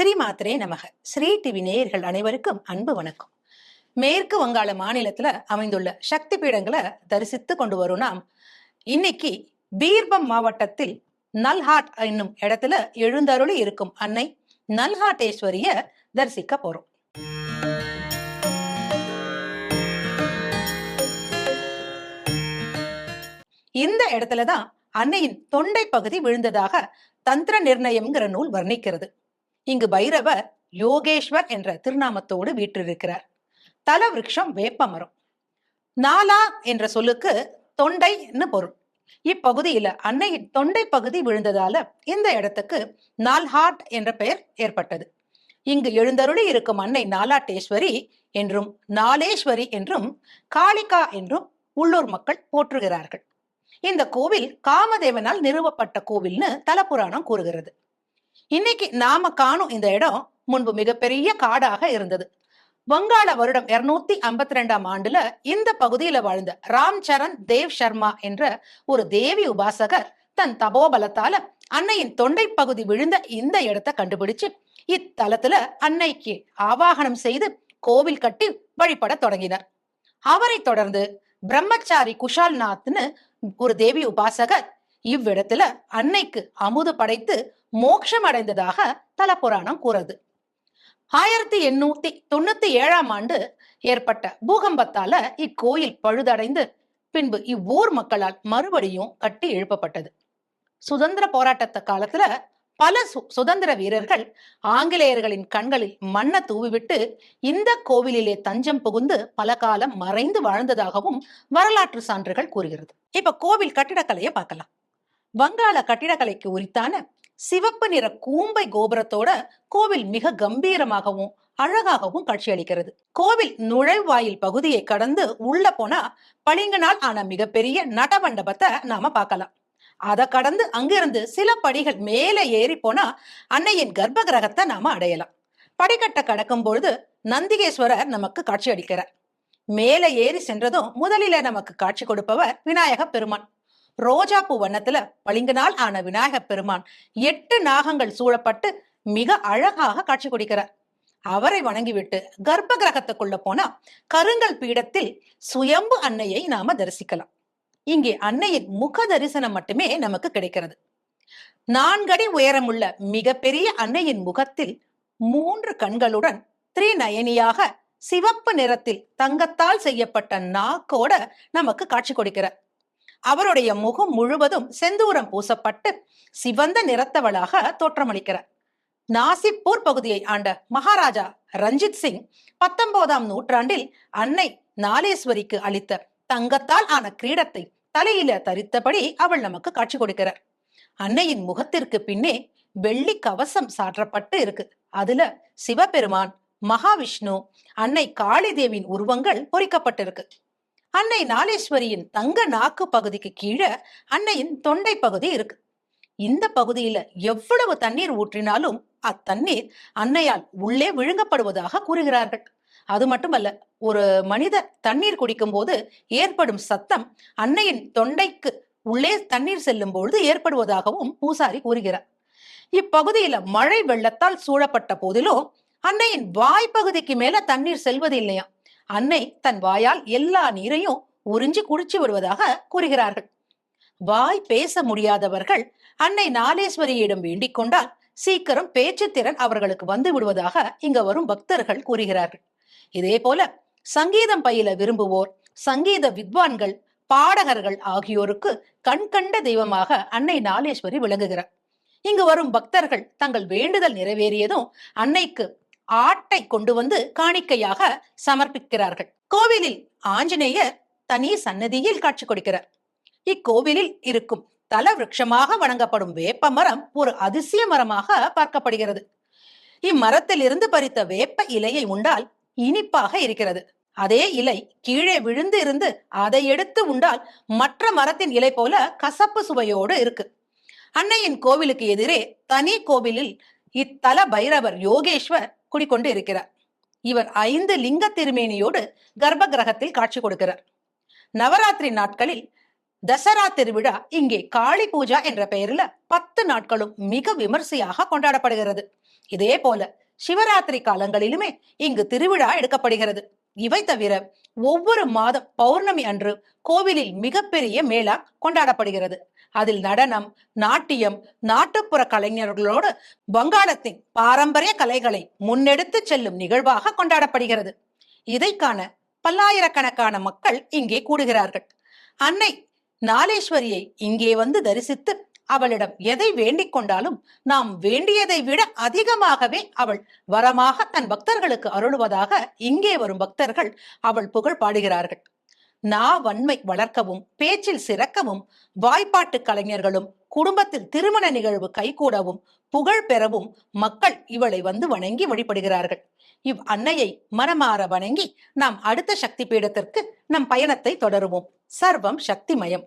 ஸ்ரீ மாத்திரே நமக. ஸ்ரீ டிவி நேயர்கள் அனைவருக்கும் அன்பு வணக்கம். மேற்கு வங்காள மாநிலத்துல அமைந்துள்ள சக்தி பீடங்களை தரிசித்து கொண்டு வரும் நாம். இன்னைக்கு பீர்பம் மாவட்டத்தில் நல்ஹாட் என்னும் இடத்துல எழுந்தருளி இருக்கும் அன்னை நல்ஹாட்டேஸ்வரிய தரிசிக்க போறோம். இந்த இடத்துலதான் அன்னையின் தொண்டை பகுதி விழுந்ததாக தந்திர நிர்ணயம்ங்கிற நூல் வர்ணிக்கிறது. இங்கு பைரவர் யோகேஸ்வர் என்ற திருநாமத்தோடு வீற்றிருக்கிறார். தல விரக்ஷம் வேப்பமரம். நாலா என்ற சொல்லுக்கு தொண்டைன்னு பொருள். இப்பகுதியில அன்னையின் தொண்டை பகுதி விழுந்ததால இந்த இடத்துக்கு நால்ஹாட் என்ற பெயர் ஏற்பட்டது. இங்கு எழுந்தருளி இருக்கும் அன்னை நாலாட்டேஸ்வரி என்றும் நாலேஸ்வரி என்றும் காளிகா என்றும் உள்ளூர் மக்கள் போற்றுகிறார்கள். இந்த கோவில் காமதேவனால் நிறுவப்பட்ட கோவில்னு தலபுராணம் கூறுகிறது. இன்னைக்கு நாம காணும் இந்த இடம் முன்பு மிகப்பெரிய காடாக இருந்தது. வங்காள வருடம் இருநூத்தி ஐம்பத்தி ரெண்டாம் ஆண்டுல இந்த பகுதியில வாழ்ந்த ராம் சரண் தேவ் சர்மா என்ற ஒரு தேவி உபாசகர் தன் தபோபலத்தால அன்னையின் தொண்டை பகுதி விழுந்த இந்த இடத்தை கண்டுபிடிச்சு இத்தலத்துல அன்னைக்கு ஆவாகனம் செய்து கோவில் கட்டி வழிபட தொடங்கினர். அவரை தொடர்ந்து பிரம்மச்சாரி குஷால்நாத்னு ஒரு தேவி உபாசகர் இவ்விடத்துல அன்னைக்கு அமுது படைத்து மோட்சம் அடைந்ததாக தலப்புராணம் கூறுது. ஆயிரத்தி எண்ணூத்தி தொண்ணூத்தி ஏழாம் ஆண்டு ஏற்பட்ட பூகம்பத்தால இக்கோயில் பழுதடைந்து பின்பு இவ்வூர் மக்களால் மறுபடியும் கட்டி எழுப்பப்பட்டது. சுதந்திர போராட்டத்த காலத்துல பல சு சுதந்திர வீரர்கள் ஆங்கிலேயர்களின் கண்களில் மண்ணை தூவிவிட்டு இந்த கோவிலிலே தஞ்சம் புகுந்து பல காலம் மறைந்து வாழ்ந்ததாகவும் வரலாற்று சான்றுகள் கூறுகிறது. இப்ப கோவில் கட்டிடக்கலையை பார்க்கலாம். வங்காள கட்டிடக்கலைக்கு உரித்தான சிவப்பு நிற கூம்பை கோபுரத்தோட கோவில் மிக கம்பீரமாகவும் அழகாகவும் காட்சியளிக்கிறது. கோவில் நுழைவாயில் பகுதியை கடந்து உள்ள போனா பளிங்கனால் ஆன மிகப்பெரிய நடமண்டபத்தை நாம பார்க்கலாம். அதை கடந்து அங்கிருந்து சில படிகள் மேலே ஏறி போனா அன்னையின் கர்ப்ப கிரகத்தை நாம அடையலாம். படிக்கட்டை கடக்கும் பொழுது நந்திகேஸ்வரர் நமக்கு காட்சி அளிக்கிறார் மேலே ஏறி சென்றதும் முதலில நமக்கு காட்சி கொடுப்பவர் விநாயக பெருமான். ரோஜா பூ வண்ணத்துல பளிங்கினால் ஆன விநாயகப் பெருமான் எட்டு நாகங்கள் சூழப்பட்டு மிக அழகாக காட்சி கொடுக்கிறார். அவரை வணங்கிவிட்டு கர்ப்ப கிரகத்துக்குள்ள போனா கருங்கல் பீடத்தில் சுயம்பு அன்னையை நாம தரிசிக்கலாம். இங்கே அன்னையின் முக தரிசனம் மட்டுமே நமக்கு கிடைக்கிறது. நான்கடி உயரமுள்ள மிகப்பெரிய அன்னையின் முகத்தில் மூன்று கண்களுடன் திரிநயனியாக சிவப்பு நிறத்தில் தங்கத்தால் செய்யப்பட்ட நாக்கோட நமக்கு காட்சி கொடுக்கிறார். அவருடைய முகம் முழுவதும் செந்தூரம் பூசப்பட்டு சிவந்த நிறத்தவளாக தோற்றமளிக்கிறார். நாசிப்பூர் பகுதியை ஆண்ட மகாராஜா ரஞ்சித் சிங் பத்தொன்பதாம் நூற்றாண்டில் அன்னை நாலேஸ்வரிக்கு அளித்த தங்கத்தால் ஆன கிரீடத்தை தலையில தரித்தபடி அவள் நமக்கு காட்சி கொடுக்கிறார். அன்னையின் முகத்திற்கு பின்னே வெள்ளி கவசம் சாற்றப்பட்டு இருக்கு. அதுல சிவபெருமான் மகாவிஷ்ணு அன்னை காளி தேவியின் உருவங்கள் பொறிக்கப்பட்டிருக்கு. அன்னை நாளேஸ்வரியின் தங்க நாக்கு பகுதிக்கு கீழே அன்னையின் தொண்டை பகுதி இருக்கு. இந்த பகுதியில எவ்வளவு தண்ணீர் ஊற்றினாலும் அத்தண்ணீர் அன்னையால் உள்ளே விழுங்கப்படுவதாக கூறுகிறார்கள். அது மட்டுமல்ல ஒரு மனிதர் தண்ணீர் குடிக்கும் போது ஏற்படும் சத்தம் அன்னையின் தொண்டைக்கு உள்ளே தண்ணீர் செல்லும் பொழுது ஏற்படுவதாகவும் பூசாரி கூறுகிறார். இப்பகுதியில மழை வெள்ளத்தால் சூழப்பட்ட போதிலும் அன்னையின் வாய்ப்பகுதிக்கு மேல தண்ணீர் செல்வது இல்லையா அன்னை தன் வாயால் எல்லா நீரையும் உறிஞ்சி குடிச்சு விடுவதாக கூறுகிறார்கள். வாய் பேச முடியாதவர்கள் அன்னை நாளேஸ்வரியிடம் வேண்டிக் கொண்டால் சீக்கிரம் பேச்சு திறன் அவர்களுக்கு வந்து விடுவதாக இங்க வரும் பக்தர்கள் கூறுகிறார்கள். இதே போல சங்கீதம் பயில விரும்புவோர் சங்கீத வித்வான்கள் பாடகர்கள் ஆகியோருக்கு கண்கண்ட தெய்வமாக அன்னை நாளேஸ்வரி விளங்குகிறார். இங்கு வரும் பக்தர்கள் தங்கள் வேண்டுதல் நிறைவேறியதும் அன்னைக்கு ஆட்டை கொண்டு வந்து காணிக்கையாக சமர்ப்பிக்கிறார்கள். கோவிலில் ஆஞ்சநேயர் தனி சன்னதியில் காட்சி கொடுக்கிறார். இக்கோவிலில் இருக்கும் தல விருட்சமாக வணங்கப்படும் வேப்ப மரம் ஒரு அதிசய மரமாக பார்க்கப்படுகிறது. இம்மரத்தில் இருந்து பறித்த வேப்ப இலையை உண்டால் இனிப்பாக இருக்கிறது. அதே இலை கீழே விழுந்து இருந்து அதை எடுத்து உண்டால் மற்ற மரத்தின் இலை போல கசப்பு சுவையோடு இருக்கு. அன்னையின் கோவிலுக்கு எதிரே தனி கோவிலில் இத்தல பைரவர் யோகேஸ்வர் குடிக்கொண்டு இருக்கிறார். இவர் ஐந்து லிங்க திருமேனியோடு கர்ப்ப கிரகத்தில் காட்சி கொடுக்கிறார். நவராத்திரி நாட்களில் தசரா திருவிழா இங்கே காளி பூஜா என்ற பெயரில் பத்து நாட்களும் மிக விமர்சையாக கொண்டாடப்படுகிறது. இதே போல சிவராத்திரி காலங்களிலுமே இங்கு திருவிழா எடுக்கப்படுகிறது. இவை தவிர ஒவ்வொரு மாதம் பௌர்ணமி அன்று கோவிலில் மிகப்பெரிய மேளா கொண்டாடப்படுகிறது. அதில் நடனம் நாட்டியம் நாட்டுப்புற கலைஞர்களோடு வங்காளத்தின் பாரம்பரிய கலைகளை முன்னெடுத்து செல்லும் நிகழ்வாக கொண்டாடப்படுகிறது. இதை காண பல்லாயிரக்கணக்கான மக்கள் இங்கே கூடுகிறார்கள். அன்னை நாளேஸ்வரியை இங்கே வந்து தரிசித்து அவளிடம் எதை வேண்டிக் கொண்டாலும் நாம் வேண்டியதை விட அதிகமாகவே அவள் வரமாக தன் பக்தர்களுக்கு அருளுவதாக இங்கே வரும் பக்தர்கள் அவள் புகழ் பாடுகிறார்கள். நா வன்மை வளர்க்கவும் பேச்சில் சிறக்கவும் வாய்ப்பாட்டு கலைஞர்களும் குடும்பத்தில் திருமண நிகழ்வு கைகூடவும் புகழ் பெறவும் மக்கள் இவளை வந்து வணங்கி வழிபடுகிறார்கள். இவ் அன்னையை மனமாற வணங்கி நாம் அடுத்த சக்தி பீடத்திற்கு நம் பயணத்தை தொடருவோம். சர்வம் சக்திமயம்.